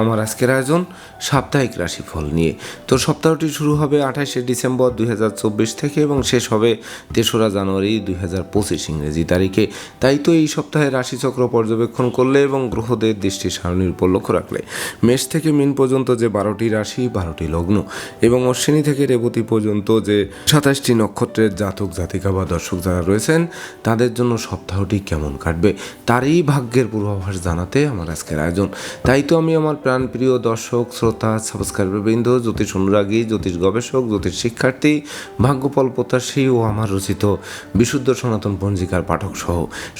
আমার আজকের আয়োজন সাপ্তাহিক রাশিফল নিয়ে। তো সপ্তাহটি শুরু হবে আঠাশে ডিসেম্বর দুই হাজার চব্বিশ থেকে এবং শেষ হবে তেসরা জানুয়ারি দুই হাজার পঁচিশ ইংরেজি তারিখে। তাই তো এই সপ্তাহে রাশিচক্র পর্যবেক্ষণ করলে এবং গ্রহদের দৃষ্টি সারণীর উপর লক্ষ্য রাখলে। মেষ থেকে মিন পর্যন্ত যে বারোটি রাশি, বারোটি লগ্ন এবং অশ্বিনী থেকে রেবতী পর্যন্ত যে সাতাশটি নক্ষত্রের জাতক, জাতিকা বা দর্শক যারা রয়েছেন, তাদের জন্য সপ্তাহটি কেমন কাটবে, তারই ভাগ্যের পূর্বাভাস জানাতে আমার আজকের আয়োজন। তাই তো আমি আমার প্রাণপ্রিয় দর্শক, শ্রোতা, সাবস্ক্রাইবার বৃন্দ, জ্যোতিষ অনুরাগী, জ্যোতিষ গবেষক, জ্যোতিষ শিক্ষার্থী ভাগ্যফল প্রত্যাশী ও আমার রচিত বিশুদ্ধ সনাতন পঞ্জিকার পাঠক সহ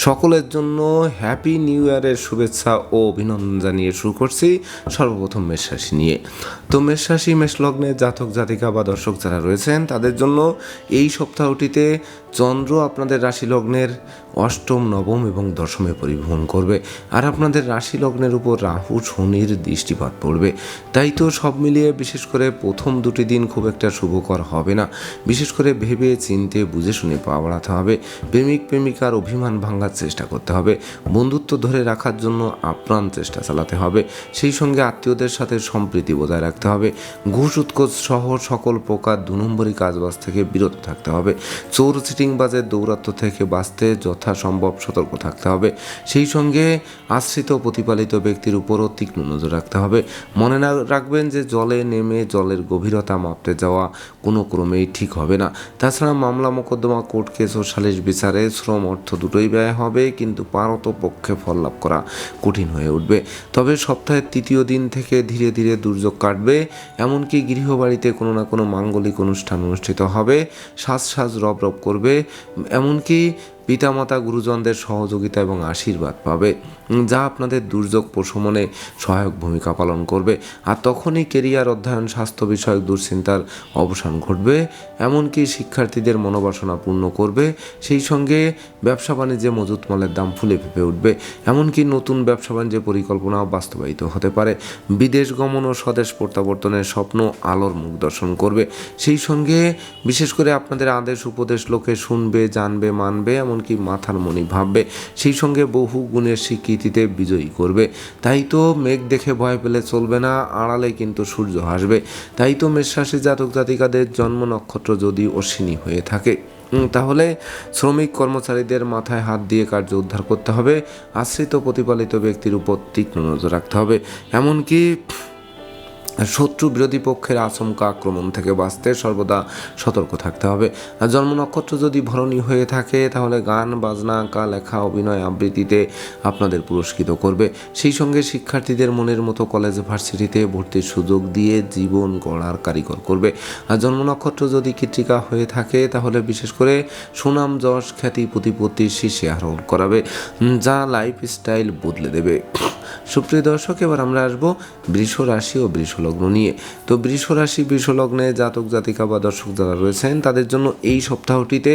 সকলের জন্য হ্যাপি নিউ ইয়ারের শুভেচ্ছা ও অভিনন্দন জানিয়ে শুরু করছি সর্বপ্রথম মেষ রাশি নিয়ে। তো মেষ রাশি মেষ লগ্নে জাতক, জাতিকা বা দর্শক যারা রয়েছেন, তাদের জন্য এই সপ্তাহটিতে চন্দ্র আপনাদের রাশি লগ্নের অষ্টম, নবম এবং দশমে পরিভ্রমণ করবে। আর আপনাদের রাশি লগ্নের উপর রাহু, শনির দৃষ্টিপাত পড়বে। তাই তো সব মিলিয়ে বিশেষ করে প্রথম দুটি দিন খুব একটা শুভকর হবে না। বিশেষ করে ভেবে, চিনতে, বুঝে শুনে পা বাড়াতে হবে। প্রেমিক, প্রেমিকার অভিমান ভাঙার চেষ্টা করতে হবে। বন্ধুত্ব ধরে রাখার জন্য আপ্রাণ চেষ্টা চালাতে হবে। সেই সঙ্গে আত্মীয়দের সাথে সম্প্রীতি বজায় রাখতে হবে। ঘুষ, উৎকোচ সহ সকল প্রকার দু নম্বরী কাজবাজ থেকে বিরত থাকতে হবে। চোর, চিটিংবাজের দৌরাত্ম থেকে বাঁচতে যথাসম্ভব সতর্ক থাকতে হবে। সেই সঙ্গে আশ্রিত প্রতিপালিত ব্যক্তির উপরও তীক্ষ্ণ নজর রাখতে হবে। মনে না রাখবেন যে জলে নেমে জলের গভীরতা মাপতে যাওয়া কোনো ক্রমেই ঠিক হবে না। তাছাড়া মামলা মোকদ্দমা, কোর্ট কেস ও সালিশ বিচারে শ্রম অর্থ দুটোই ব্যয় হবে, কিন্তু পারত পক্ষে ফল লাভ করা কঠিন হয়ে উঠবে। তবে সপ্তাহের তৃতীয় দিন থেকে ধীরে ধীরে দুর্যোগ কাটবে, এমনকি গৃহবাড়িতে কোনো না কোনো মাঙ্গলিক অনুষ্ঠান অনুষ্ঠিত হবে, সাজ সাজ রব রব করবে, এমনকি পিতামাতা, গুরুজনদের সহযোগিতা এবং আশীর্বাদ পাবে যা আপনাদের দুর্যোগ প্রশমনে সহায়ক ভূমিকা পালন করবে। আর তখনই কেরিয়ার অধ্যয়ন, স্বাস্থ্য বিষয়ক দুশ্চিন্তার অবসান ঘটবে, এমনকি শিক্ষার্থীদের মনোবাসনা পূর্ণ করবে। সেই সঙ্গে ব্যবসা বাণিজ্যে মজুত মালের দাম ফুলে ফেপে উঠবে, এমনকি নতুন ব্যবসা বাণিজ্যের পরিকল্পনাও বাস্তবায়িত হতে পারে। বিদেশ গমন ও স্বদেশ প্রত্যাবর্তনের স্বপ্ন আলোর মুখ দর্শন করবে। সেই সঙ্গে বিশেষ করে আপনাদের আদেশ, উপদেশ, লোকে শুনবে, জানবে, মানবে এমনকি মাথার মনি ভাববে, সেই সঙ্গে বহু গুণের স্বীকৃতিতে বিজয়ী করবে। তাই তো মেঘ দেখে ভয় পেলে চলবে না, আড়ালে কিন্তু সূর্য হাসবে। তাই তো মেষরাশি জাতক জাতিকাদের জন্ম নক্ষত্র যদি অশ্বিনী হয়ে থাকে তাহলে শ্রমিক কর্মচারীদের মাথায় হাত দিয়ে কার্য উদ্ধার করতে হবে। আশ্রিত প্রতিপালিত ব্যক্তির উপর তীক্ষ্ণ নজর রাখতে হবে। এমনকি শত্রু বিরোধী পক্ষের আচমকা আক্রমণ থেকে বাঁচতে সর্বদা সতর্ক থাকতে হবে। জন্ম নক্ষত্র যদি ভরণী হয়ে থাকে, তাহলে গান, বাজনা আঁকা লেখা অভিনয় আবৃত্তিতে আপনাদের পুরস্কৃত করবে। সেই সঙ্গে শিক্ষার্থীদের মনের মতো কলেজ ভার্সিটিতে ভর্তির সুযোগ দিয়ে জীবন গড়ার কারিগর করবে। আর জন্ম নক্ষত্র যদি কৃত্রিকা হয়ে থাকে, তাহলে বিশেষ করে সুনাম, যশ, খ্যাতি প্রতিপত্তির শীর্ষে আরোহণ করাবে যা লাইফ স্টাইল বদলে দেবে। সুপ্রিয় দর্শক, এবার আমরা আসব বৃষ রাশি ও বৃষ লগ্ন নিয়ে। তো বৃষ রাশি বৃষ লগ্নে জাতক, জাতিকা বা দর্শক যারা রয়েছেন, তাদের জন্য এই সপ্তাহটিতে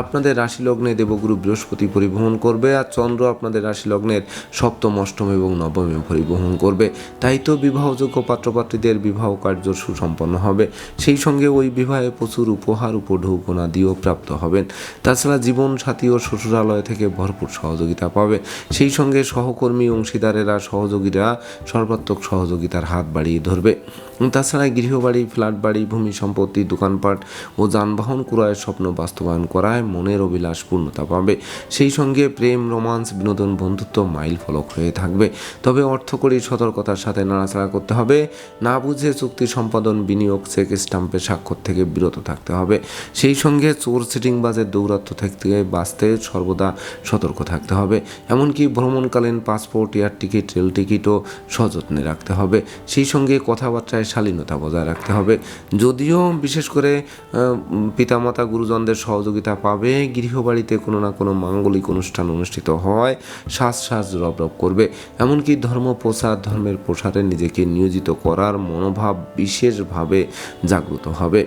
আপনাদের রাশি লগ্নে দেবগুরু বৃহস্পতি পরিভ্রমণ করবে আর চন্দ্র আপনাদের রাশি লগ্নের সপ্তম, অষ্টম এবং নবমে পরিবহন করবে। তাই তো বিবাহযোগ্য পাত্রপাত্রীদের বিবাহ কার্য সুসম্পন্ন হবে। সেই সঙ্গে ওই বিবাহে প্রচুর উপহার, উপঢৌকনা দিয়েও প্রাপ্ত হবেন। তাছাড়া জীবন সাথী ও শ্বশুরালয় থেকে ভরপুর সহযোগিতা পাবে। সেই সঙ্গে সহকর্মী, অংশীদারেরা, সহযোগীরা সর্বাত্মক সহযোগিতার হাত বাড়িয়ে ধরবে। তাছাড়া গৃহবাড়ি, ফ্ল্যাট বাড়ি, ভূমি সম্পত্তি, দোকানপাট ও যানবাহন ক্রয়ের স্বপ্ন বাস্তবায়ন করায় মনের অভিলাষ পূর্ণতা পাবে। সেই সঙ্গে প্রেম, রোমান্স, বিনোদন, বন্ধুত্ব মাইল ফলক হয়ে থাকবে। তবে অর্থকরী সতর্কতার সাথে নাড়াচাড়া করতে হবে। না বুঝে চুক্তি সম্পাদন, বিনিয়োগ, চেক স্টাম্পে স্বাক্ষর থেকে বিরত থাকতে হবে। সেই সঙ্গে চোর সিটিংবাজের দৌরাত্ম থেকে বাঁচতে সর্বদা সতর্ক থাকতে হবে। এমনকি ভ্রমণকালীন পাসপোর্ট, এয়ার টিকিট, রেল টিকিটও সযত্নে রাখতে হবে। সেই সঙ্গে কথাবার্তায় শালীনতা বজায় রাখতে হবে। যদিও বিশেষ করে পিতামাতা গুরুজনদের সহযোগিতা পাবে, গৃহবাড়িতে কোনো না কোনো মাঙ্গলিক অনুষ্ঠান অনুষ্ঠিত হয় সাজ সাজ রব রব করবে। এমনকি ধর্ম প্রসার ধর্মের প্রসারে নিজেকে নিয়োজিত করার মনোভাব বিশেষভাবে জাগ্রত হবে।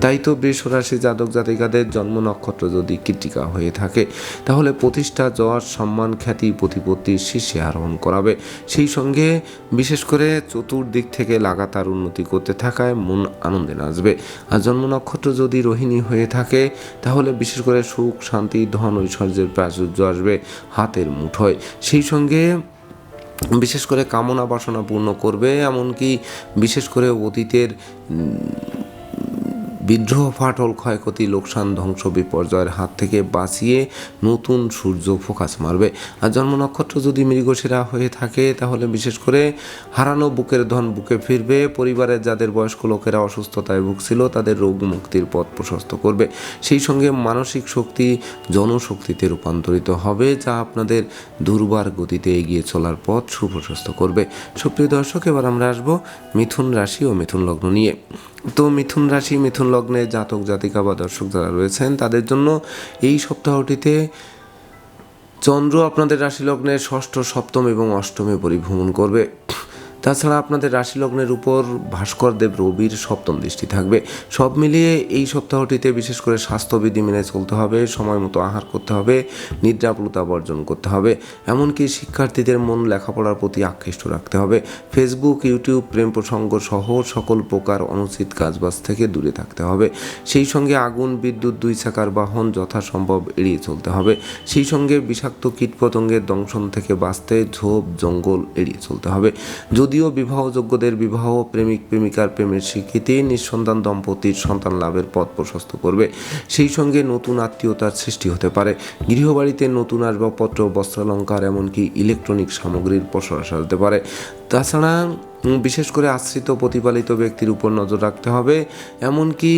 তাই তো বৃষ রাশি জাতক জাতিকাদের জন্ম নক্ষত্র যদি কৃতিকা হয়ে থাকে, তাহলে প্রতিষ্ঠা যশ সম্মান, খ্যাতি প্রতিপত্তির শীর্ষে আরোহণ করাবে। সেই সঙ্গে বিশেষ করে চতুর্দিক থেকে লাগাতার উন্নতি করতে থাকায় মন আনন্দে নাচবে। আর জন্ম নক্ষত্র যদি রোহিণী হয়ে থাকে, তাহলে বিশেষ করে সুখ, শান্তি, ধন, ঐশ্বর্যের প্রাচুর্য আসবে হাতের মুঠোয়। সেই সঙ্গে বিশেষ করে কামনা বাসনা পূর্ণ করবে, এমনকি বিশেষ করে অতীতের বিদ্রোহ ফাটল, ক্ষয়ক্ষতি, লোকসান, ধ্বংস, বিপর্যয়ের হাত থেকে বাঁচিয়ে নতুন সূর্য ফোকাস মারবে। আর জন্ম নক্ষত্র যদি মৃগশিরা হয়ে থাকে, তাহলে বিশেষ করে হারানো বুকের ধন বুকে ফিরবে। পরিবারের যাদের বয়স্ক লোকেরা অসুস্থতায় ভুগছিল, তাদের রোগ মুক্তির পথ প্রশস্ত করবে। সেই সঙ্গে মানসিক শক্তি জনশক্তিতে রূপান্তরিত হবে, যা আপনাদের দুর্বার গতিতে এগিয়ে চলার পথ সুপ্রশস্ত করবে। সুপ্রিয় দর্শক, এবার আমরা আসব মিথুন রাশি ও মিথুন লগ্ন নিয়ে। তো মিথুন রাশি, মিথুন লগ্নে জাতক, জাতিকা বা দর্শক যারা রয়েছেন, তাদের জন্য এই সপ্তাহটিতে চন্দ্র আপনাদের রাশি লগ্নে ষষ্ঠ, সপ্তম এবং অষ্টমে পরিভ্রমণ করবে। তাছাড়া আপনাদের রাশি লগ্নের উপর ভাস্করদেব রবির সপ্তম দৃষ্টি থাকবে। সব মিলিয়ে এই সপ্তাহটিতে বিশেষ করে স্বাস্থ্যবিধি মেনে চলতে হবে, সময় মতো আহার করতে হবে নিদ্রাপ্লতা বর্জন করতে হবে, এমনকি শিক্ষার্থীদের মন লেখাপড়ার প্রতি আকৃষ্ট রাখতে হবে। ফেসবুক, ইউটিউব, প্রেম প্রসঙ্গ সহ সকল প্রকার অনুচিত কাজবাজ থেকে দূরে থাকতে হবে। সেই সঙ্গে আগুন, বিদ্যুৎ, দুই চাকার বাহন যথাসম্ভব এড়িয়ে চলতে হবে। সেই সঙ্গে বিষাক্ত কীটপতঙ্গের দংশন থেকে বাঁচতে ঝোপ, জঙ্গল এড়িয়ে চলতে হবে। যদিও বিবাহযোগ্যদের বিবাহ প্রেমিক, প্রেমিকার প্রেমের স্বীকৃতি নিঃসন্তান দম্পতির সন্তান লাভের পথ প্রশস্ত করবে। সেই সঙ্গে নতুন আত্মীয়তার সৃষ্টি হতে পারে। গৃহবাড়িতে নতুন আসবাবপত্র, বস্ত্রালঙ্কার, এমনকি ইলেকট্রনিক সামগ্রীর প্রসার সাজতে পারে। তাছাড়া বিশেষ করে আশ্রিত প্রতিপালিত ব্যক্তির উপর নজর রাখতে হবে, এমনকি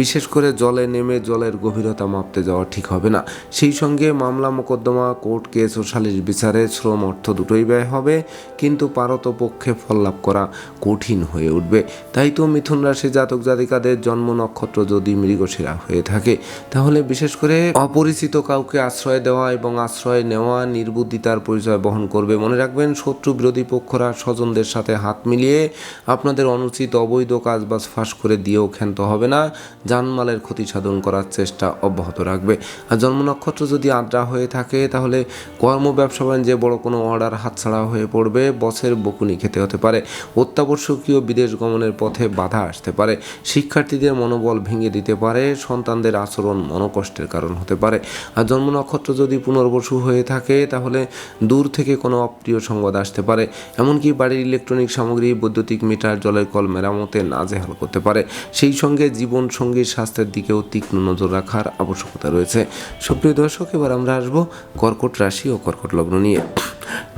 বিশেষ করে জলে নেমে জলের গভীরতা মাপতে যাওয়া ঠিক হবে না। সেই সঙ্গে মামলা, মোকদ্দমা, কোর্ট কেস ও সালিশ বিচারে শ্রম অর্থ দুটোই ব্যয় হবে, কিন্তু পারতপক্ষে ফল লাভ করা কঠিন হয়ে উঠবে। তাই তো মিথুন রাশি জাতক জাতিকাদের জন্ম নক্ষত্র যদি মৃগশিরা হয়ে থাকে, তাহলে বিশেষ করে অপরিচিত কাউকে আশ্রয় দেওয়া এবং আশ্রয় নেওয়া নির্বুদ্ধিতার পরিচয় বহন করবে। মনে রাখবেন, শত্রু বিরোধী পক্ষরা স্বজনদের সাথে হাত মিলিয়ে আপনাদের অনুচিত অবৈধ কাজবাজ ফাঁস করে দিয়েও ক্ষান্ত হবে না। জানমালের ক্ষতি সাধন করার চেষ্টা অব্যাহত রাখবে। আর জন্ম নক্ষত্র যদি আদ্রা হয়ে থাকে, তাহলে কর্ম, ব্যবসা বাণিজ্যে বড় কোনো অর্ডার হাতছাড়া হয়ে পড়বে। বসের বকুনি খেতে হতে পারে। অত্যাবশ্যকীয় বিদেশ গমনের পথে বাধা আসতে পারে। শিক্ষার্থীদের মনোবল ভেঙে দিতে পারে। সন্তানদের আচরণ মনোকষ্টের কারণ হতে পারে। আর জন্ম নক্ষত্র যদি পুনর্বসু হয়ে থাকে, তাহলে দূর থেকে কোনো অপ্রিয় সংবাদ আসতে পারে। এমনকি বাড়ির ইলেকট্রনিক সামগ্রী, বৈদ্যুতিক মিটার, জলের কল মেরামতে নাজেহাল করতে পারে। সেই সঙ্গে জীবন সঙ্গীর স্বাস্থ্যের দিকেও তীক্ষ্ণ নজর রাখার আবশ্যকতা রয়েছে। সুপ্রিয় দর্শক, এবার আমরা আসব কর্কট রাশি ও কর্কট লগ্ন নিয়ে।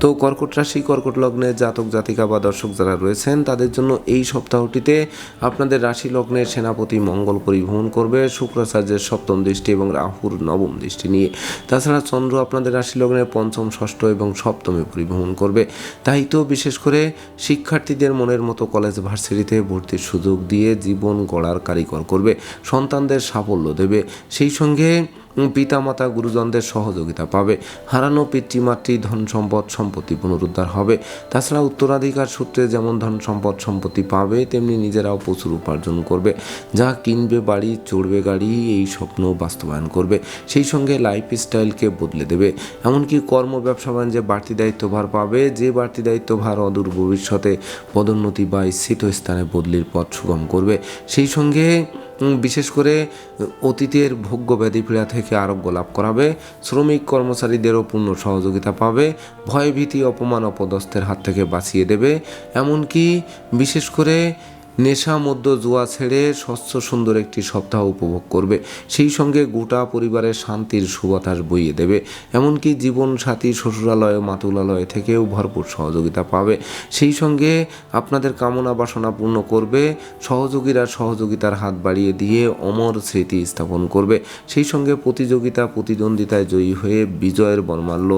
তো কর্কট রাশি, কর্কট লগ্নের জাতক, জাতিকা বা দর্শক যারা রয়েছেন, তাদের জন্য এই সপ্তাহটিতে আপনাদের রাশি লগ্নের সেনাপতি মঙ্গল পরিভ্রমণ করবে। শুক্রাচার্যের সপ্তম দৃষ্টি এবং রাহুর নবম দৃষ্টি নিয়ে। তাছাড়া চন্দ্র আপনাদের রাশি লগ্নের পঞ্চম, ষষ্ঠ এবং সপ্তমে পরিভ্রমণ করবে। তাই তো বিশেষ করে শিক্ষার্থীদের মনের মতো কলেজ ভার্সিটিতে ভর্তির সুযোগ দিয়ে জীবন গড়ার কারিগর করবে। সন্তানদের সাফল্য দেবে। সেই সঙ্গে পিতামাতা গুরুজনদের সহযোগিতা পাবে। হারানো পিতৃমাতৃ ধন সম্পদ সম্পত্তি পুনরুদ্ধার হবে। তাছাড়া উত্তরাধিকার সূত্রে যেমন ধন সম্পদ সম্পত্তি পাবে, তেমনি নিজেরাও প্রচুর উপার্জন করবে। যা কিনবে বাড়ি, চড়বে গাড়ি, এই স্বপ্ন বাস্তবায়ন করবে। সেই সঙ্গে লাইফ স্টাইলকে বদলে দেবে। এমনকি কর্ম ব্যবসা বাণিজ্যে বাড়তি দায়িত্বভার পাবে। যে বাড়তি দায়িত্বভার অদূর ভবিষ্যতে পদোন্নতি বা স্থিত স্থানে বদলির পথ সুগম করবে। সেই সঙ্গে বিশেষ করে অতীতের ভোগ্য ব্যাধি পীড়া থেকে আরোগ্য লাভ করাবে, শ্রমিক কর্মচারীদেরও পূর্ণ সহযোগিতা পাবে, ভয়ভীতি, অপমান, অপদস্থের হাত থেকে বাঁচিয়ে দেবে। এমনকি বিশেষ করে নেশা মধ্য জুয়া ছেড়ে স্বচ্ছ সুন্দর একটি সপ্তাহ উপভোগ করবে। সেই সঙ্গে গোটা পরিবারের শান্তির সুবাতাস বইয়ে দেবে। এমনকি জীবন সাথী শ্বশুরালয়, মাতুলালয় থেকেও ভরপুর সহযোগিতা পাবে। সেই সঙ্গে আপনাদের কামনা বাসনা পূর্ণ করবে। সহযোগীরা সহযোগিতার হাত বাড়িয়ে দিয়ে অমর স্মৃতি স্থাপন করবে। সেই সঙ্গে প্রতিযোগিতা, প্রতিদ্বন্দ্বিতায় জয়ী হয়ে বিজয়ের বর্মাল্য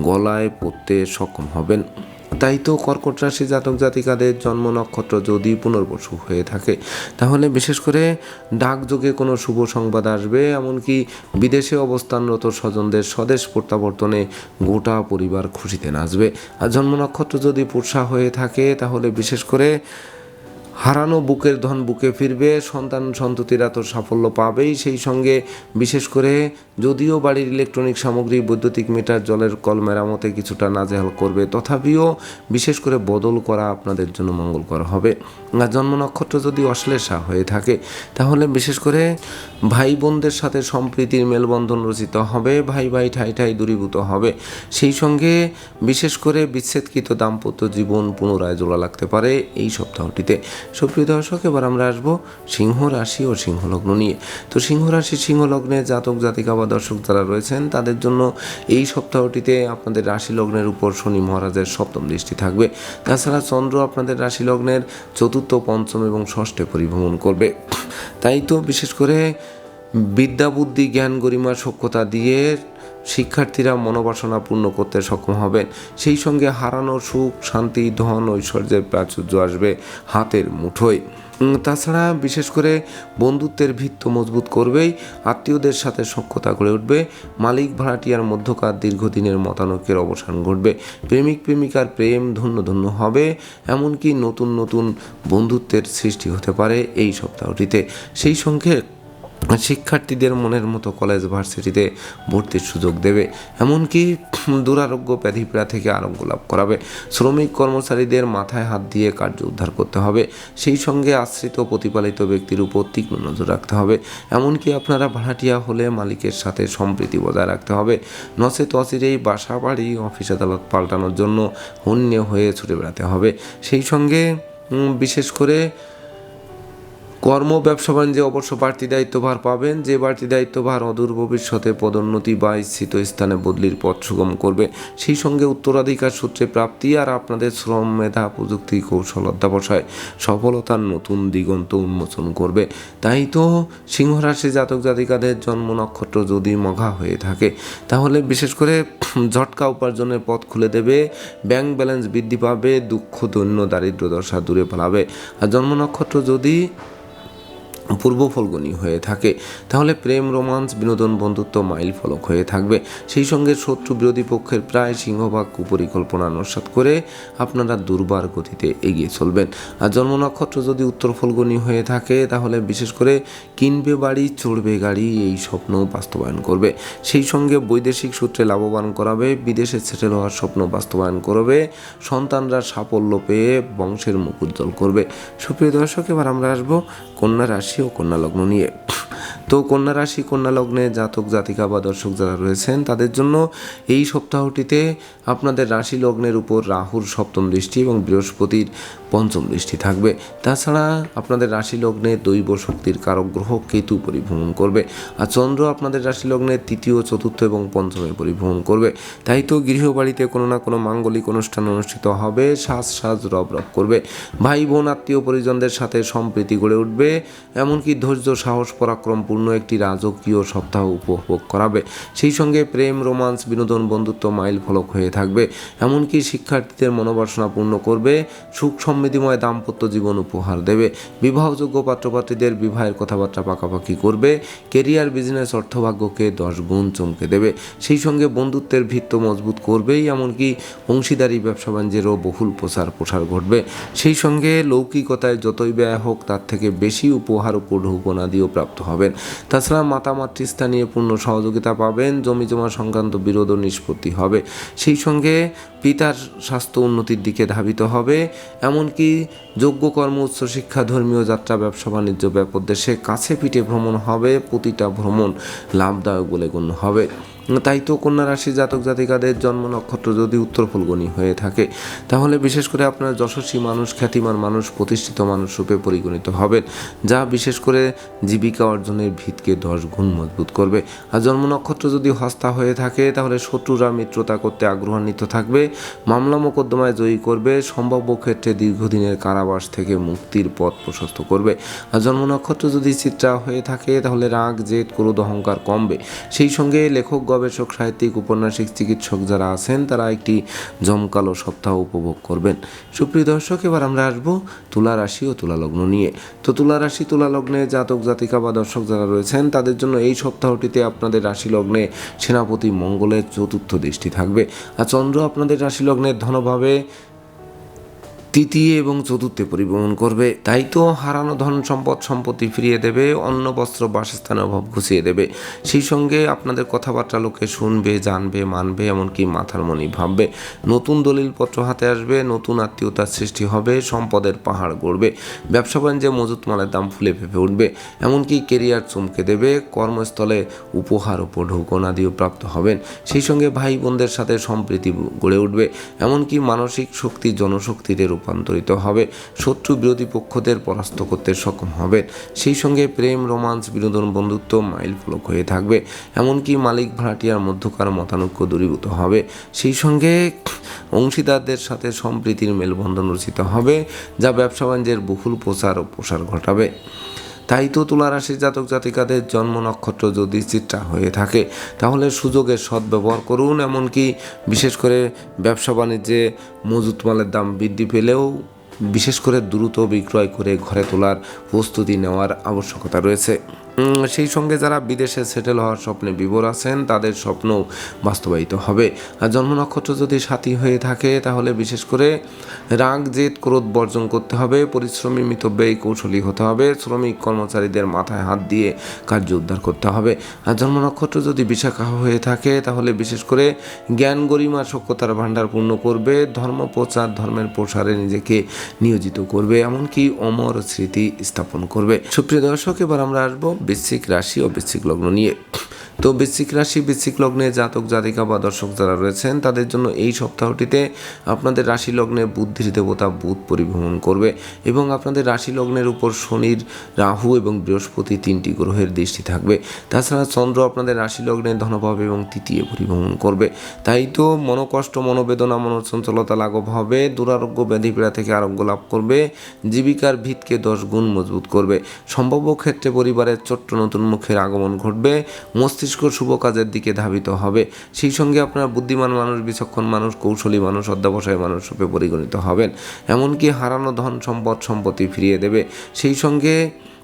গলায় পড়তে সক্ষম হবেন। তাই তো কর্কট রাশি জাতক জাতিকাদের জন্ম নক্ষত্র যদি পুনর্বসু হয়ে থাকে। তাহলে বিশেষ করে ডাকযোগে কোনো শুভ সংবাদ আসবে, এমনকি বিদেশে অবস্থানরত স্বজনদের স্বদেশ প্রত্যাবর্তনে গোটা পরিবার খুশিতে নাচবে। আর জন্ম নক্ষত্র যদি পুরসা হয়ে থাকে, তাহলে বিশেষ করে হারানো বুকের ধন বুকে ফিরবে, সন্তান সন্ততিরা তো সাফল্য পাবেই। সেই সঙ্গে বিশেষ করে যদিও বাড়ির ইলেকট্রনিক সামগ্রী, বৈদ্যুতিক মিটার, জলের কল মেরামতে কিছুটা নাজেহাল করবে, তথাপিও বিশেষ করে বদল করা আপনাদের জন্য মঙ্গলকর হবে। জন্ম নক্ষত্র যদি অশ্লেষা হয়ে থাকে, তাহলে বিশেষ করে ভাই বোনদের সাথে সম্প্রীতির মেলবন্ধন রচিত হবে, ভাই ভাই ঠাই ঠাই দূরীভূত হবে। সেই সঙ্গে বিশেষ করে বিচ্ছেদকৃত দাম্পত্য জীবন পুনরায় জোড়া লাগতে পারে এই সপ্তাহটিতে। সুপ্রিয় দর্শক, এবার আমরা আসব সিংহ রাশি ও সিংহ লগ্ন নিয়ে। তো সিংহ রাশি, সিংহ লগ্নে জাতক, জাতিকা বা দর্শক যারা রয়েছেন, তাদের জন্য এই সপ্তাহটিতে আপনাদের রাশি লগ্নের উপর শনি মহারাজের সপ্তম দৃষ্টি থাকবে। তাছাড়া চন্দ্র আপনাদের রাশি লগ্নের চতুর্থ, পঞ্চম এবং ষষ্ঠে পরিভ্রমণ করবে। তাই তো বিশেষ করে বিদ্যা, বুদ্ধি, জ্ঞান, গরিমা সক্ষতা দিয়ে শিক্ষার্থীরা মনোবাসনা পূর্ণ করতে সক্ষম হবেন। সেই সঙ্গে হারানো সুখ, শান্তি, ধন, ঐশ্বর্যের প্রাচুর্য আসবে হাতের মুঠোয়। তাছাড়া বিশেষ করে বন্ধুত্বের ভিত্ত মজবুত করবেই, আত্মীয়দের সাথে সক্ষতা গড়ে উঠবে, মালিক ভাড়াটিয়ার মধ্যকার দীর্ঘদিনের মতানৈক্যের অবসান ঘটবে, প্রেমিক প্রেমিকার প্রেম ধন্য ধন্য হবে, এমনকি নতুন নতুন বন্ধুত্বের সৃষ্টি হতে পারে এই সপ্তাহটিতে। সেই সঙ্গে শিক্ষার্থীদের মনের মতো কলেজ ভার্সিটিতে ভর্তির সুযোগ দেবে। এমনকি দুরারোগ্য ব্যাধিপীড়া থেকে আরোগ্য লাভ করাবে। শ্রমিক কর্মচারীদের মাথায় হাত দিয়ে কার্য উদ্ধার করতে হবে। সেই সঙ্গে আশ্রিত প্রতিপালিত ব্যক্তির উপর তীক্ষ্ণ নজর রাখতে হবে। এমনকি আপনারা ভাড়াটিয়া হলে মালিকের সাথে সম্প্রীতি বজায় রাখতে হবে। নচেত অচিরেই বাসা বাড়ি অফিস আদালত পাল্টানোর জন্য হন্য হয়ে ছুটে বেড়াতে হবে। সেই সঙ্গে বিশেষ করে কর্ম ব্যবসা বাণিজ্যে অবশ্য বাড়তি দায়িত্বভার পাবেন, যে বাড়তি দায়িত্বভার অদূর ভবিষ্যতে পদোন্নতি বা ইচ্ছিত স্থানে বদলির পথ সুগম করবে। সেই সঙ্গে উত্তরাধিকার সূত্রে প্রাপ্তি আর আপনাদের শ্রম, মেধা, প্রযুক্তি, কৌশল অধ্যাবসায় সফলতার নতুন দিগন্ত উন্মোচন করবে। তাই তো সিংহরাশি জাতক জাতিকাদের জন্ম নক্ষত্র যদি মঘা হয়ে থাকে, তাহলে বিশেষ করে ঝটকা উপার্জনের পথ খুলে দেবে, ব্যাংক ব্যালেন্স বৃদ্ধি পাবে, দুঃখ, দৈন্য, দারিদ্র দশা দূরে ফেলাবে আর জন্ম নক্ষত্র যদি পূর্ব ফলগুনি হয়ে থাকে। তাহলে প্রেম, রোমান্স, বিনোদন, বন্ধুত্ব, মাইল ফলক হয়ে থাকবে। সেই সঙ্গে শত্রু বিরোধী পক্ষের প্রায় সিংহভাগ কুপরিকল্পনা নস্বাত করে আপনারা দুর্বার গতিতে এগিয়ে চলবেন। আর জন্ম নক্ষত্র যদি উত্তর ফলগুনি হয়ে থাকে, তাহলে বিশেষ করে কিনবে বাড়ি, চড়বে গাড়ি, এই স্বপ্ন বাস্তবায়ন করবে। সেই সঙ্গে বৈদেশিক সূত্রে লাভবান করাবে, বিদেশে সেটেল হওয়ার স্বপ্ন বাস্তবায়ন করবে, সন্তানরা সাফল্য পেয়ে বংশের মুখ উজ্জ্বল করবে। সুপ্রিয় দর্শক, এবার আমরা আসব কন্যা রাশি ও কন্যা লগ্ন নিয়ে তো কন্যা রাশি, কন্যা লগ্নে জাতক, জাতিকা বা দর্শক যারা রয়েছেন, তাদের জন্য এই সপ্তাহটিতে আপনাদের রাশি লগ্নের উপর রাহুর সপ্তম দৃষ্টি এবং বৃহস্পতির পঞ্চম দৃষ্টি থাকবে। তাছাড়া আপনাদের রাশি লগ্নে দৈব শক্তির কারক গ্রহ কেতু পরিভ্রমণ করবে আর চন্দ্র আপনাদের রাশি লগ্নে তৃতীয়, চতুর্থ এবং পঞ্চমে পরিভ্রমণ করবে। তাই তো গৃহবাড়িতে কোনো না কোনো মাঙ্গলিক অনুষ্ঠান অনুষ্ঠিত হবে, সাজ সাজ রব রব করবে। ভাই বোন, আত্মীয় পরিজনদের সাথে সম্প্রীতি গড়ে উঠবে, এমনকি ধৈর্য, সাহস পরাক্রমপূর্ণ একটি রাজকীয় সপ্তাহ উপভোগ করাবে। সেই সঙ্গে প্রেম, রোমান্স, বিনোদন, বন্ধুত্ব মাইল ফলক হয়ে থাকবে। এমনকি শিক্ষার্থীদের মনোবাসনা পূর্ণ করবে। সুখ সমৃদ্ধিময় দাম্পত্য জীবন উপহার দেবে। বিবাহযোগ্য পাত্রপাত্রীদের বিবাহের কথাবার্তা পাকাপাকি করবে। কেরিয়ার, বিজনেস, অর্থভাগ্যকে দশ গুণ চমকে দেবে। সেই সঙ্গে বন্ধুত্বের ভিত্ত মজবুত করবেই। এমনকি অংশীদারি, ব্যবসা বাণিজ্যেরও বহুল প্রচার প্রসার ঘটবে। সেই সঙ্গে লৌকিকতায় যতই ব্যয় হোক, তার থেকে বেশি উপহার উপ উপঢৌকনাদিও প্রাপ্ত হবেন। তাছাড়া মাতা মাতৃস্থানীয় পূর্ণ সহযোগিতা পাবেন, জমি জমা সংক্রান্ত বিরোধ নিষ্পত্তি হবে। সেই সঙ্গে পিতার স্বাস্থ্য উন্নতির দিকে ধাবিত হবে, এমনকি যোগ্য কর্ম, উচ্চ শিক্ষা, ধর্মীয় যাত্রা, ব্যবসা বাণিজ্য, ব্যাপক দেশে কাছে পিঠে ভ্রমণ হবে, প্রতিটা ভ্রমণ লাভদায়ক বলে গণ্য হবে। তাই তো কন্যা রাশি জাতক জাতিকাদের জন্ম নক্ষত্র যদি উত্তর ফুলগনি হয়ে থাকে, তাহলে বিশেষ করে আপনার যশস্বী মানুষ, খ্যাতিমান মানুষ, প্রতিষ্ঠিত মানুষ রূপে পরিগণিত হবেন, যা বিশেষ করে জীবিকা অর্জনের ভিতকে দশ গুণ মজবুত করবে। আর জন্ম নক্ষত্র যদি হস্তা হয়ে থাকে, তাহলে শত্রুরা মিত্রতা করতে আগ্রহান্বিত থাকবে, মামলা মোকদ্দমায় জয়ী করবে, সম্ভাব্য ক্ষেত্রে দীর্ঘদিনের কারাবাস থেকে মুক্তির পথ প্রশস্ত করবে। আর জন্ম নক্ষত্র যদি চিত্রা হয়ে থাকে, তাহলে রাগ, জেদ, ক্রোধ, অহংকার কমবে। সেই সঙ্গে লেখক গবেষক, সাহিত্যিক, উপন্যাসিক, চিকিৎসক যারা আছেন, তারা একটি জমকালো সপ্তাহ উপভোগ করবেন। সুপ্রিয় দর্শক, এবার আমরা আসব তুলা রাশি ও তুলা লগ্ন নিয়ে। তো তুলা রাশি, তুলা লগ্নে জাতক, জাতিকা বা দর্শক যারা রয়েছেন, তাদের জন্য এই সপ্তাহটিতে আপনাদের রাশি লগ্নে সেনাপতি মঙ্গলের চতুর্থ দৃষ্টি থাকবে। আর চন্দ্র আপনাদের রাশি লগ্নের ধনভাবে তৃতীয় এবং চতুর্থে পরিবহন করবে। তাই তো হারানো ধন সম্পদ সম্পত্তি ফিরিয়ে দেবে, অন্ন, বস্ত্র বাসস্থানের অভাব ঘুষিয়ে দেবে। সেই সঙ্গে আপনাদের কথাবার্তা লোকে শুনবে, জানবে, মানবে, এমনকি মাথার মনি ভাববে। নতুন দলিলপত্র হাতে আসবে, নতুন আত্মীয়তার সৃষ্টি হবে, সম্পদের পাহাড় গড়বে, ব্যবসা বাণিজ্যে মজুত মালের দাম ফুলে ফেপে উঠবে, এমনকি কেরিয়ার চমকে দেবে, কর্মস্থলে উপহার উপর ঢৌকনাদিও প্রাপ্ত হবেন। সেই সঙ্গে ভাই বোনদের সাথে সম্প্রীতি গড়ে উঠবে, এমনকি মানসিক শক্তি জনশক্তিতে রূপান্তরিত হবে। শত্রু বিরোধী পক্ষদের পরাস্ত করতে সক্ষম হবেন সেই সঙ্গে প্রেম, রোমান্স, বিনোদন, বন্ধুত্ব মাইল ফলক হয়ে থাকবে। এমনকি মালিক ভাড়াটিয়ার মধ্যকার মতানৈক্য দূরীভূত হবে। সেই সঙ্গে অংশীদারদের সাথে সম্প্রীতির মেলবন্ধন রচিত হবে, যা ব্যবসা বাণিজ্যের বহুল প্রচার ও প্রসার ঘটাবে। তাই তো তুলা রাশির জাতক জাতিকাদের জন্ম নক্ষত্র যদি চিত্রা হয়ে থাকে, তাহলে সুযোগের সদ্ব্যবহার করুন। এমনকি বিশেষ করে ব্যবসা বাণিজ্যে মজুত মালের দাম বৃদ্ধি পেলেও বিশেষ করে দ্রুত বিক্রয় করে ঘরে তোলার প্রস্তুতি নেওয়ার আবশ্যকতা রয়েছে। সেই সঙ্গে যারা বিদেশে সেটেল হওয়ার স্বপ্নে বিভোর আছেন, তাদের স্বপ্ন বাস্তবায়িত হবে। আর জন্ম নক্ষত্র যদি সাথী হয়ে থাকে, তাহলে বিশেষ করে রাগ, জেদ, ক্রোধ বর্জন করতে হবে, পরিশ্রমী মিতব্যয়ী কৌশলী হতে হবে, শ্রমিক কর্মচারীদের মাথায় হাত দিয়ে কার্য উদ্ধার করতে হবে। আর জন্ম নক্ষত্র যদি বিশাখা হয়ে থাকে, তাহলে বিশেষ করে জ্ঞান গরিমা সক্ষতার ভাণ্ডার পূর্ণ করবে, ধর্ম প্রচার, ধর্মের প্রসারে নিজেকে নিয়োজিত করবে, এমনকি অমর স্মৃতি স্থাপন করবে। সুপ্রিয় দর্শক, এবার আমরা আসব বৃশ্চিক রাশি ও বৃশ্চিক লগ্ন নিয়ে। তো বৃশ্চিক রাশি, বৃশ্চিক লগ্নে জাতক, জাতিকা বা দর্শক যারা রয়েছেন, তাদের জন্য এই সপ্তাহটিতে আপনাদের রাশি লগ্নে বুদ্ধির দেবতা বুধ পরিভ্রমণ করবে এবং আপনাদের রাশি লগ্নের উপর শনির, রাহু এবং বৃহস্পতি তিনটি গ্রহের দৃষ্টি থাকবে। তাছাড়া চন্দ্র আপনাদের রাশি লগ্নে ধনভাব এবং তৃতীয় পরিভ্রমণ করবে। তাই তো মনোকষ্ট, মনোবেদনা, মনোচঞ্চলতা লাঘব হবে, দুরারোগ্য, ব্যাধি পীড়া থেকে আরোগ্য লাভ করবে, জীবিকার ভিতকে দশ গুণ মজবুত করবে। সম্ভাব্য ক্ষেত্রে পরিবারের ছোট্ট নতুন মুখের আগমন ঘটবে মস্তিষ্ক শুভ কাজের দিকে ধাবিত হবে। সেই সঙ্গে আপনার বুদ্ধিমান মানুষ, বিচক্ষণ মানুষ, কৌশলী মানুষ, অধ্যাবসায় মানুষ রূপে পরিগণিত হবেন। এমনকি হারানো ধন, সম্পদ, সম্পত্তি ফিরিয়ে দেবে। সেই সঙ্গে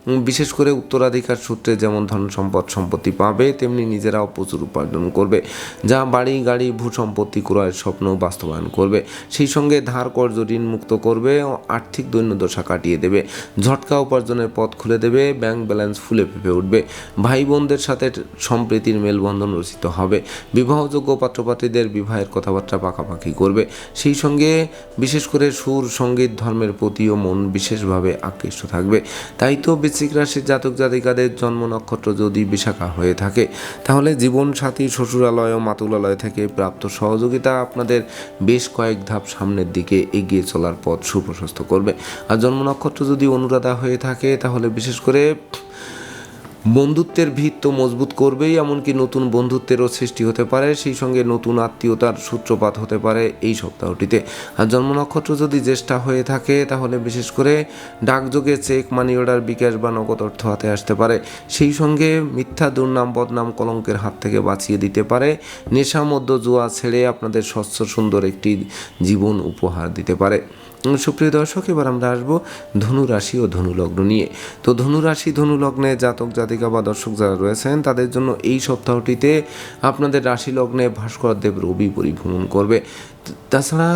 বিশেষ করে উত্তরাধিকার সূত্রে যেমন ধন সম্পদ সম্পত্তি পাবে, তেমনি নিজেরাও প্রচুর উপার্জন করবে, যা বাড়ি, গাড়ি, ভূ সম্পত্তি, ক্রয়ের স্বপ্ন বাস্তবায়ন করবে। সেই সঙ্গে ধার কর্য ঋণ মুক্ত করবে ও আর্থিক দৈন্যদশা কাটিয়ে দেবে। ঝটকা উপার্জনের পথ খুলে দেবে, ব্যাংক ব্যালেন্স ফুলে ফেপে উঠবে। ভাই বোনদের সাথে সম্প্রীতির মেলবন্ধন রচিত হবে। বিবাহযোগ্য পাত্রপাত্রীদের বিবাহের কথাবার্তা পাকাপাকি করবে। সেই সঙ্গে বিশেষ করে সুর, সংগীত, ধর্মের প্রতিও মন বিশেষভাবে আকৃষ্ট থাকবে। তাই তো বৃশ্চিক রাশির জাতক জাতিকাদের জন্ম নক্ষত্র যদি বিশাখা হয়ে থাকে, তাহলে জীবন সাথী শ্বশুরালয় ও মাতুলালয় থেকে প্রাপ্ত সহযোগিতা আপনাদের বেশ কয়েক ধাপ সামনের দিকে এগিয়ে চলার পথ সুপ্রশস্ত করবে। আর জন্ম নক্ষত্র যদি অনুরাধা হয়ে থাকে, তাহলে বিশেষ করে বন্ধুত্বের ভিত তো মজবুত করবেই এমনকি নতুন বন্ধুত্বেরও সৃষ্টি হতে পারে, সেই সঙ্গে নতুন আত্মীয়তার সূত্রপাত হতে পারে এই সপ্তাহটিতে। আর জন্ম নক্ষত্র যদি জ্যেষ্ঠা হয়ে থাকে, তাহলে বিশেষ করে ডাকযোগে চেক, মানি অর্ডার, বিকাশ বা নগদ অর্থ হাতে আসতে পারে। সেই সঙ্গে মিথ্যা, দুর্নাম, বদনাম, কলঙ্কের হাত থেকে বাঁচিয়ে দিতে পারে। নেশা মধ্য জুয়া ছেড়ে আপনাদের স্বচ্ছ, সুন্দর একটি জীবন উপহার দিতে পারে। সুপ্রিয় দর্শক, এবার আমরা আসব ধনুরাশি ও ধনুলগ্ন নিয়ে। তো ধনুরাশি ধনু লগ্নে জাতক, জাতিকা বা দর্শক যারা রয়েছেন, তাদের জন্য এই সপ্তাহটিতে আপনাদের রাশি লগ্নে ভাস্কর দেব রবি পরিভ্রমণ করবে। তাছাড়া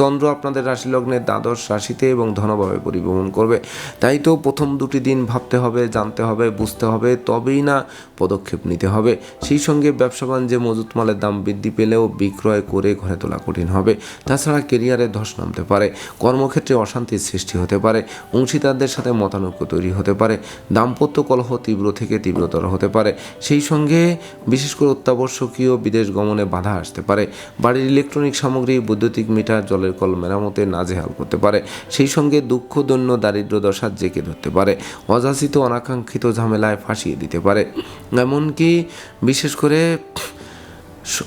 চন্দ্র আপনাদের রাশি লগ্নে দ্বাদশ রাশিতে এবং ধনভাবে পরিভ্রমণ করবে। তাই তো প্রথম দুটি দিন ভাবতে হবে, জানতে হবে, বুঝতে হবে, তবেই না পদক্ষেপ নিতে হবে। সেই সঙ্গে ব্যবসা বাণিজ্যে, মজুত মালের দাম বৃদ্ধি পেলেও বিক্রয় করে ঘরে তোলা কঠিন হবে। তাছাড়া কেরিয়ারে ধস নামতে পারে, কর্মক্ষেত্রে অশান্তির সৃষ্টি হতে পারে, অংশীদারদের সাথে মতানৈক্য তৈরি হতে পারে, দাম্পত্য কলহ তীব্র থেকে তীব্রতর হতে পারে। সেই সঙ্গে বিশেষ করে অত্যাবশ্যকীয় বিদেশ গমনে বাধা আসতে পারে। বাড়ির ইলেকট্রনিক সামগ্রী, বৈদ্যুতিক মিটার জলের কল মেরামতে নাজেহাল করতে পারে। সেই সঙ্গে দুঃখ, দৈন্য, দারিদ্র দশা জেকে ধরতে পারে। অযাচিত, অনাকাঙ্ক্ষিত ঝামেলায় ফাঁসিয়ে দিতে পারে। এমনকি বিশেষ করে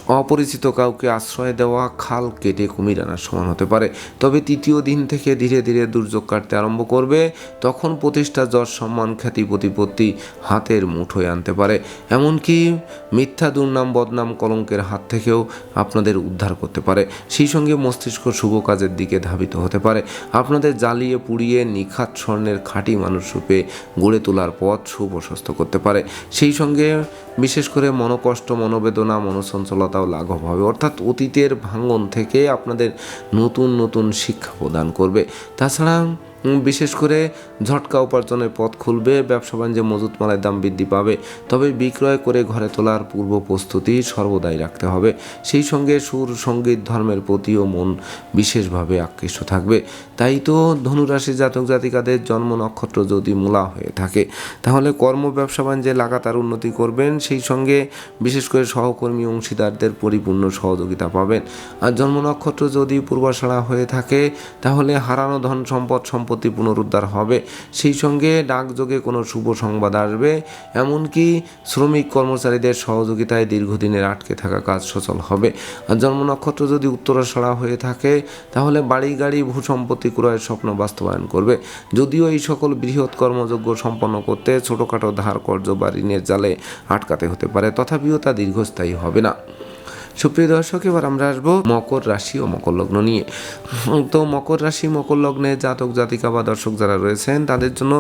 অপরিচিত কাউকে আশ্রয় দেওয়া খাল কেটে কুমির আনার সমান হতে পারে। তবে তৃতীয় দিন থেকে ধীরে ধীরে দুর্যোগ কাটতে আরম্ভ করবে। তখন প্রতিষ্ঠা যশ সম্মান খ্যাতি প্রতিপত্তি হাতের মুঠোয় আনতে পারে। এমনকি মিথ্যা দুর্নাম, বদনাম কলঙ্কের হাত থেকেও আপনাদের উদ্ধার করতে পারে। সেই সঙ্গে মস্তিষ্ক শুভ কাজের দিকে ধাবিত হতে পারে। আপনাদের জ্বালিয়ে পুড়িয়ে নিখাত স্বর্ণের খাঁটি মানুষ রূপে গড়ে তোলার পথ সুপ্রশস্ত করতে পারে। সেই সঙ্গে বিশেষ করে মনোকষ্ট, মনোবেদনা মনোসঞ্চ চঞ্চলতাও লাঘব হবে। অর্থাৎ অতীতের ভাঙন থেকে আপনাদের নতুন নতুন শিক্ষা প্রদান করবে। তাছাড়া বিশেষ করে ঝটকা উপার্জনের পথ খুলবে, ব্যবসা বাণিজ্যে মজুত মালের দাম বৃদ্ধি পাবে। তবে বিক্রয় করে ঘরে তোলার পূর্ব প্রস্তুতি সর্বদাই রাখতে হবে। সেই সঙ্গে সুর, সংগীত, ধর্মের প্রতিও মন বিশেষভাবে আকৃষ্ট থাকবে। তাই তো ধনুরাশি জাতক জাতিকাদের জন্ম নক্ষত্র যদি মূলা হয়ে থাকে, তাহলে কর্ম, ব্যবসা বাণিজ্যে লাগাতার উন্নতি করবেন। সেই সঙ্গে বিশেষ করে সহকর্মী, অংশীদারদের পরিপূর্ণ সহযোগিতা পাবেন। আর জন্ম নক্ষত্র যদি পূর্বাশাড়া হয়ে থাকে, তাহলে হারানো ধন সম্পদ সম্পত্তি পুনরুদ্ধার হবে। সেই সঙ্গে ডাকযোগে কোনো শুভ সংবাদ আসবে। এমনকি শ্রমিক কর্মচারীদের সহযোগিতায় দীর্ঘদিনের আটকে থাকা কাজ সচল হবে। আর জন্ম নক্ষত্র যদি উত্তরাশাড়া হয়ে থাকে, তাহলে বাড়ি গাড়ি ভূ সম্পত্তি ক্রয়ের স্বপ্ন বাস্তবায়ন করবে। যদিও এই সকল বৃহৎ কর্মযোগ্য সম্পন্ন করতে ছোটোখাটো ধার কর্য বা ঋণের জালে আটকাতে হতে পারে, তথাপিও তা দীর্ঘস্থায়ী হবে না। সুপ্রিয় দর্শক, এবার আমরা আসব মকর রাশি ও মকর লগ্ন নিয়ে। তো মকর রাশি, মকর লগ্নে জাতক, জাতিকা বা দর্শক যারা রয়েছেন, তাদের জন্য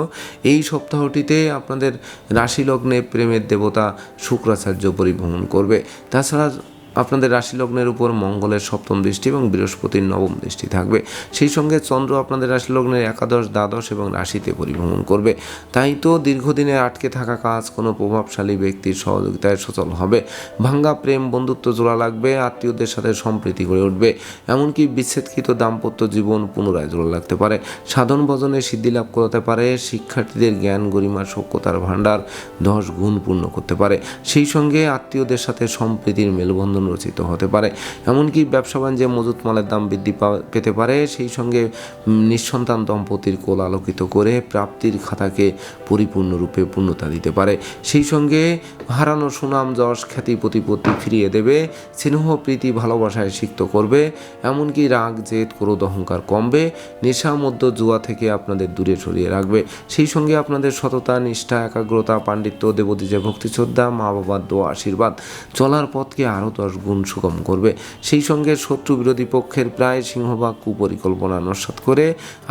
এই সপ্তাহটিতে আপনাদের রাশি লগ্নে প্রেমের দেবতা শুক্রাচার্য পরিভ্রমণ করবে। তাছাড়া আপনাদের রাশি লগ্নের উপর মঙ্গলের সপ্তম দৃষ্টি এবং বৃহস্পতির নবম দৃষ্টি থাকবে। সেই সঙ্গে চন্দ্র আপনাদের রাশি লগ্নের একাদশ, দ্বাদশ এবং রাশিতে পরিভ্রমণ করবে। তাই তো দীর্ঘদিনে আটকে থাকা কাজ কোনো প্রভাবশালী ব্যক্তির সহযোগিতায় সচল হবে। ভাঙ্গা প্রেম, বন্ধুত্ব জোড়া লাগবে, আত্মীয়দের সাথে সম্প্রীতি গড়ে উঠবে। এমনকি বিচ্ছেদকৃত দাম্পত্য জীবন পুনরায় জোড়া লাগতে পারে। সাধন ভজনে সিদ্ধি লাভ করতে পারে। শিক্ষার্থীদের জ্ঞান গরিমার সক্ষতার ভাণ্ডার দশ গুণ পূর্ণ করতে পারে। সেই সঙ্গে আত্মীয়দের সাথে সম্প্রীতির মেলবন্ধন রচিত হতে পারে। এমনকি ব্যবসা বাণিজ্যে মজুত মালের দাম বৃদ্ধি পেতে পারে। সেই সঙ্গে নিঃসন্তান দম্পতির কোল আলোকিত করে প্রাপ্তির খাতাকে পরিপূর্ণরূপে পূর্ণতা দিতে পারে। সেই সঙ্গে হারানো সুনাম, যশ, খ্যাতি, প্রতিপত্তি ফিরিয়ে দেবে। স্নেহ, প্রীতি, ভালোবাসায় সিক্ত করবে। এমনকি রাগ, জেদ, ক্রোধ, অহংকার কমবে। নেশা মধ্য জুয়া থেকে আপনাদের দূরে সরিয়ে রাখবে। সেই সঙ্গে আপনাদের সততা, নিষ্ঠা, একাগ্রতা, পাণ্ডিত্য, দেবদীজে ভক্তি শ্রদ্ধা মা বাবার দোয়া, আশীর্বাদ, চলার পথকে আরও দশ গুণ সুগম করবে। সেই সঙ্গে শত্রু বিরোধী পক্ষের প্রায় সিংহভাগ কুপরিকল্পনা নস্বাত করে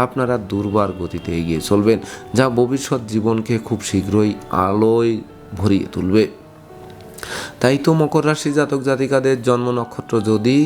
আপনারা দুর্বার গতিতে এগিয়ে চলবেন, যা ভবিষ্যৎ জীবনকে খুব শীঘ্রই আলোয় ভরিয়ে তুলবে। তাই তো মকর রাশি জাতক জাতিকাদের জন্ম নক্ষত্র যদি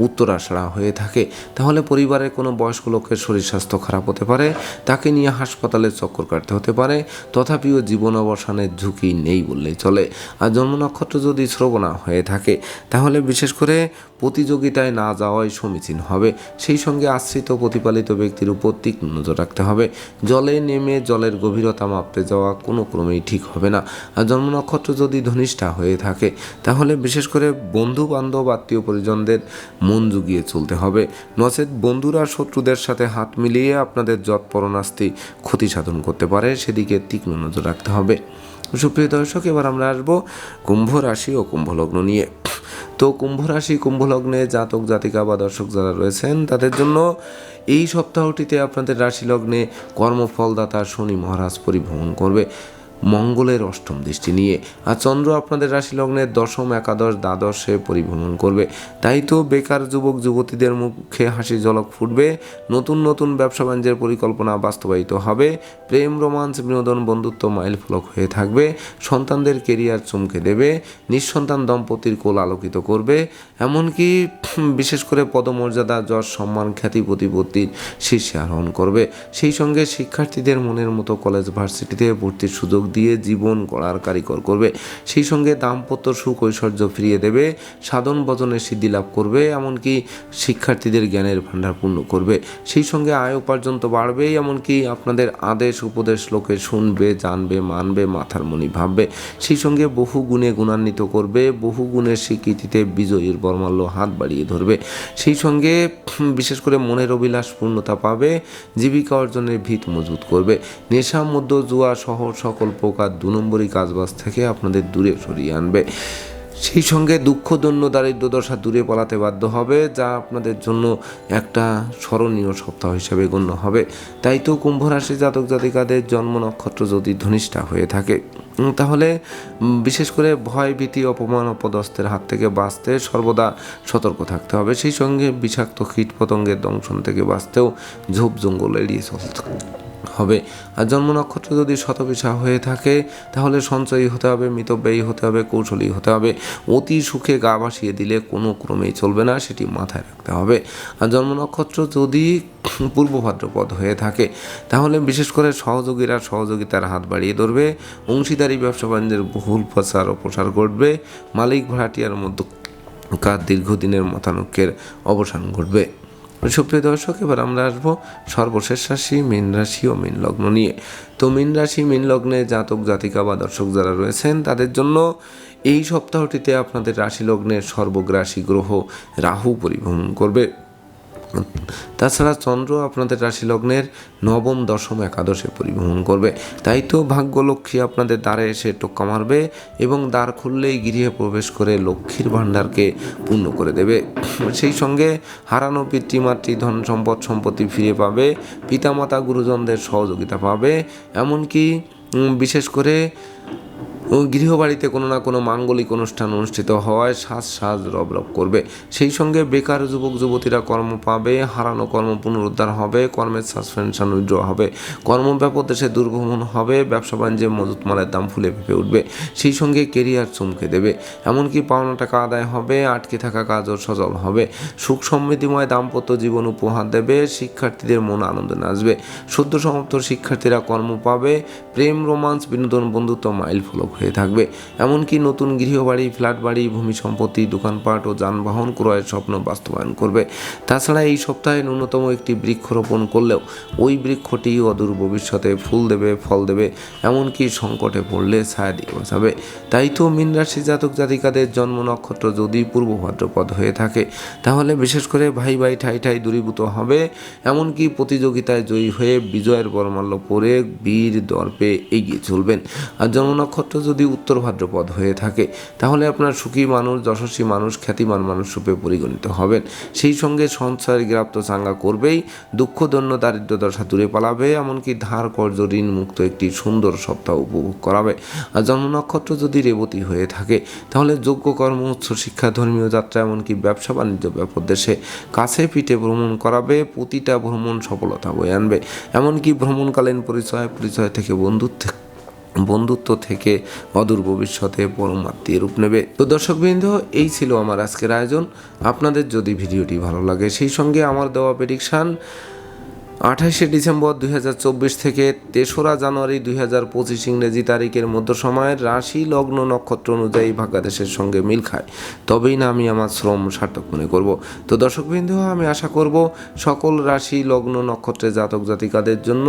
উত্তরাষাড়া হয়ে থাকে। তাহলে পরিবারের কোনো বয়স্ক লোকের শরীর স্বাস্থ্য খারাপ হতে পারে, তাকে নিয়ে হাসপাতালে চক্কর কাটতে হতে পারে, তথাপিও জীবন অবসানের ঝুঁকি নেই বললেই চলে। আর জন্ম নক্ষত্র যদি শ্রবণা হয়ে থাকে, তাহলে বিশেষ করে প্রতিযোগিতায় না যাওয়াই সমীচীন হবে। সেই সঙ্গে আশ্রিত প্রতিপালিত ব্যক্তির উপর তীক্ষ্ণ নজর রাখতে হবে। জলে নেমে জলের গভীরতা মাপতে যাওয়া কোনো ক্রমেই ঠিক হবে না। আর জন্ম নক্ষত্র যদি ধনিষ্ঠা হয়ে থাকে, তাহলে বিশেষ করে বন্ধু বান্ধব আত্মীয় পরিজনদের মন জুগিয়ে চলতে হবে। নচেত বন্ধুরা, শত্রুদের সাথে হাত মিলিয়ে আপনাদের যৎপরণাস্তি ক্ষতি সাধন করতে পারে, সেদিকে তীক্ষ্ণ নজর রাখতে হবে। সুপ্রিয় দর্শক, এবার আমরা আসব কুম্ভ রাশি ও কুম্ভ লগ্ন নিয়ে। তো কুম্ভ রাশি, কুম্ভ লগ্নে জাতক, জাতিকা বা দর্শক যারা রয়েছেন, তাদের জন্য এই সপ্তাহটিতে আপনাদের রাশি লগ্নে কর্মফলদাতা শনি মহারাজ পরিভ্রমণ করবে। মঙ্গলের অষ্টম দৃষ্টি নিয়ে। আর চন্দ্র আপনাদের রাশি লগ্নের দশম, একাদশ, দ্বাদশে পরিভ্রমণ করবে। তাই তো বেকার যুবক, যুবতীদের মুখে হাসি ঝলক ফুটবে। নতুন নতুন ব্যবসা বাণিজ্যের পরিকল্পনা বাস্তবায়িত হবে। প্রেম, রোমান্স, বিনোদন, বন্ধুত্ব মাইল ফলক হয়ে থাকবে। সন্তানদের কেরিয়ার চমকে দেবে। নিঃসন্তান দম্পতির কোল আলোকিত করবে। এমনকি বিশেষ করে পদমর্যাদা, যশ, সম্মান, খ্যাতি, প্রতিপত্তির শীর্ষে আরোহণ করবে। সেই সঙ্গে শিক্ষার্থীদের মনের মতো কলেজ ভার্সিটিতে ভর্তির সুযোগ দিয়ে জীবন গড়ার কারিকর করবে। সেই সঙ্গে দাম্পত্য সুখ ঐশ্বর্য ফিরিয়ে দেবে, সাধন ভজনের সিদ্ধি লাভ করবে, এমনকি শিক্ষার্থীদের জ্ঞানের ভাণ্ডার পূর্ণ করবে। সেই সঙ্গে আয় উপার্জন তো বাড়বেই, এমনকি আপনাদের আদেশ উপদেশ লোকে শুনবে, জানবে, মানবে, মাথার মনি ভাববে। সেই সঙ্গে বহু গুণে গুণান্বিত করবে, বহু গুণের স্বীকৃতিতে বিজয়ীর বর্মাল্য হাত বাড়িয়ে ধরবে। সেই সঙ্গে বিশেষ করে মনের অভিলাষ পূর্ণতা পাবে, জীবিকা অর্জনের ভিত মজবুত করবে। নেশা মধ্য জুয়া সহ সকল প্রকার দু নম্বরই কাজবাজ থেকে আপনাদের দূরে সরিয়ে আনবে। সেই সঙ্গে দুঃখ, দন্য, দারিদ্র দশা দূরে পালাতে বাধ্য হবে, যা আপনাদের জন্য একটা স্মরণীয় সপ্তাহ হিসেবে গণ্য হবে। তাই তো কুম্ভ রাশি জাতক জাতিকাদের জন্ম নক্ষত্র যদি ধনিষ্ঠা হয়ে থাকে তাহলে বিশেষ করে ভয়, ভীতি, অপমান, অপদস্থের হাত থেকে বাঁচতে সর্বদা সতর্ক থাকতে হবে। সেই সঙ্গে বিষাক্ত কীট পতঙ্গের দংশন থেকে বাঁচতেও ঝোপ জঙ্গল এড়িয়ে চলতে হবে। আর জন্ম নক্ষত্র যদি শতবিশা হয়ে থাকে, তাহলে সঞ্চয়ী হতে হবে, মিতব্যয়ী হতে হবে, কৌশলী হতে হবে। অতি সুখে গা ভাসিয়ে দিলে কোনো ক্রমেই চলবে না, সেটি মাথায় রাখতে হবে। আর জন্ম নক্ষত্র যদি পূর্ব ভাদ্রপদ হয়ে থাকে, তাহলে বিশেষ করে সহযোগীরা সহযোগিতার হাত বাড়িয়ে ধরবে। অংশীদারি, ব্যবসা বাণিজ্যের বহুল প্রচার ও প্রসার ঘটবে। মালিক ভাড়াটিয়ার মধ্যে কার দীর্ঘদিনের মতানৈক্যের অবসান ঘটবে। সুপ্রিয় দর্শক, এবার আমরা আসব সর্বশেষ রাশি, মীন রাশি ও মীন লগ্ন নিয়ে। তো মীন রাশি, মীন লগ্নে জাতক, জাতিকা বা দর্শক যারা রয়েছেন, তাদের জন্য এই সপ্তাহটিতে আপনাদের রাশি লগ্নের সর্বগ্রাসী গ্রহ রাহু পরিভ্রমণ করবে। তাছাড়া চন্দ্র আপনাদের রাশি লগ্নের নবম, দশম, একাদশে পরিভ্রমণ করবে। তাই তো ভাগ্যলক্ষ্মী আপনাদের দ্বারে এসে টোক্কা মারবে এবং দ্বার খুললেই গৃহে প্রবেশ করে লক্ষ্মীর ভাণ্ডারকে পূর্ণ করে দেবে। সেই সঙ্গে হারানো পিতৃমাতৃ ধন সম্পদ, সম্পত্তি ফিরে পাবে, পিতামাতা, গুরুজনদের সহযোগিতা পাবে। এমনকি বিশেষ করে গৃহবাড়িতে কোনো না কোনো মাঙ্গলিক অনুষ্ঠান অনুষ্ঠিত হওয়ায় সাজ সাজ রব রব করবে। সেই সঙ্গে বেকার যুবক যুবতীরা কর্ম পাবে, হারানো কর্ম পুনরুদ্ধার হবে, কর্মের সাসপেনশন উইড্র হবে। কর্ম ব্যাপক দেশে দুর্ভ্রমণ হবে, ব্যবসা বাণিজ্যে মজুত মালের দাম ফুলে ফেপে উঠবে। সেই সঙ্গে কেরিয়ার চমকে দেবে। এমনকি পাওনা টাকা আদায় হবে, আটকে থাকা কাজও সজল হবে। সুখ সমৃদ্ধিময় দাম্পত্য জীবন উপহার দেবে, শিক্ষার্থীদের মন আনন্দে নাচবে। সদ্য সমাপ্ত শিক্ষার্থীরা কর্ম পাবে, প্রেম, রোমান্স, বিনোদন, বন্ধুত্ব মাইল ফলক হয়ে থাকবে। এমনকি নতুন গৃহবাড়ি ফ্ল্যাট বাড়ি ভূমি সম্পত্তি দোকানপাট ও যানবাহন ক্রয়ের স্বপ্ন বাস্তবায়ন করবে। তাছাড়া এই সপ্তাহে ন্যূনতম একটি বৃক্ষরোপণ করলেও ওই বৃক্ষটি অদূর ভবিষ্যতে ফুল দেবে, ফল দেবে, এমনকি সংকটে পড়লে ছায়া দিয়ে বাঁচাবে। তাই তো মীন রাশি জাতক জাতিকাদের জন্ম নক্ষত্র যদি পূর্ব ভাদ্রপদ হয়ে থাকে, তাহলে বিশেষ করে ভাই ভাই ঠাই ঠাই দূরীভূত হবে। এমনকি প্রতিযোগিতায় জয়ী হয়ে বিজয়ের বরমাল্য পরে বীর দর্পে এগিয়ে চলবেন। আর জন্ম নক্ষত্র যদি উত্তর ভাদ্রপদ হয়ে থাকে, তাহলে আপনার সুখী মানুষ, যশস্বী মানুষ, খ্যাতিমান মানুষ রূপে পরিগণিত হবেন। সেই সঙ্গে সঞ্চয়ের গ্রাপ্ত চাঙ্গা করবেই, দুঃখ দন্য দারিদ্র দশা দূরে পালাবে, এমনকি ধার কর্য ঋণ মুক্ত একটি সুন্দর সপ্তাহ উপভোগ করাবে। আর জন্ম নক্ষত্র যদি রেবতী হয়ে থাকে, তাহলে যোগ্য কর্ম, উচ্চ শিক্ষা, ধর্মীয় যাত্রা, এমনকি ব্যবসা বাণিজ্য ব্যাপক দেশে কাছে পিঠে ভ্রমণ করাবে, প্রতিটা ভ্রমণ সফলতা বয়ে আনবে। এমনকি ভ্রমণকালীন পরিচয় পরিচয় থেকে বন্ধুত্ব বন্ধুত্ব থেকে অদূর ভবিষ্যতে পরমাত্মীয় রূপ নেবে। তো দর্শকবৃন্দ, এই ছিল আমার আজকের আয়োজন। আপনাদের যদি ভিডিওটি ভালো লাগে, সেই সঙ্গে আমার দেওয়া প্রেডিকশান আঠাশে ডিসেম্বর দুই হাজার চব্বিশ থেকে তেসরা জানুয়ারি দুই হাজার পঁচিশ ইংরেজি তারিখের মধ্য সময়ের রাশি লগ্ন নক্ষত্র অনুযায়ী ভাগ্যাদেশের সঙ্গে মিল খায়। তবেই না আমি আমার শ্রম সার্থক মনে করব। তো দর্শকবৃন্দ, আমি আশা করব সকল রাশি লগ্ন নক্ষত্রের জাতক জাতিকাদের জন্য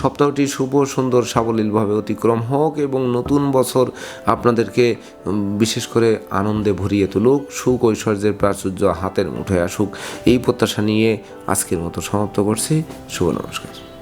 সপ্তাহটি শুভ, সুন্দর, সাবলীলভাবে অতিক্রম হোক এবং নতুন বছর আপনাদেরকে বিশেষ করে আনন্দে ভরিয়ে তুলুক, সুখ ঐশ্বর্যের প্রাচুর্য হাতের মুঠোয় আসুক। এই প্রত্যাশা নিয়ে আজকের মতো সমাপ্ত করছি। শুভ নমস্কার।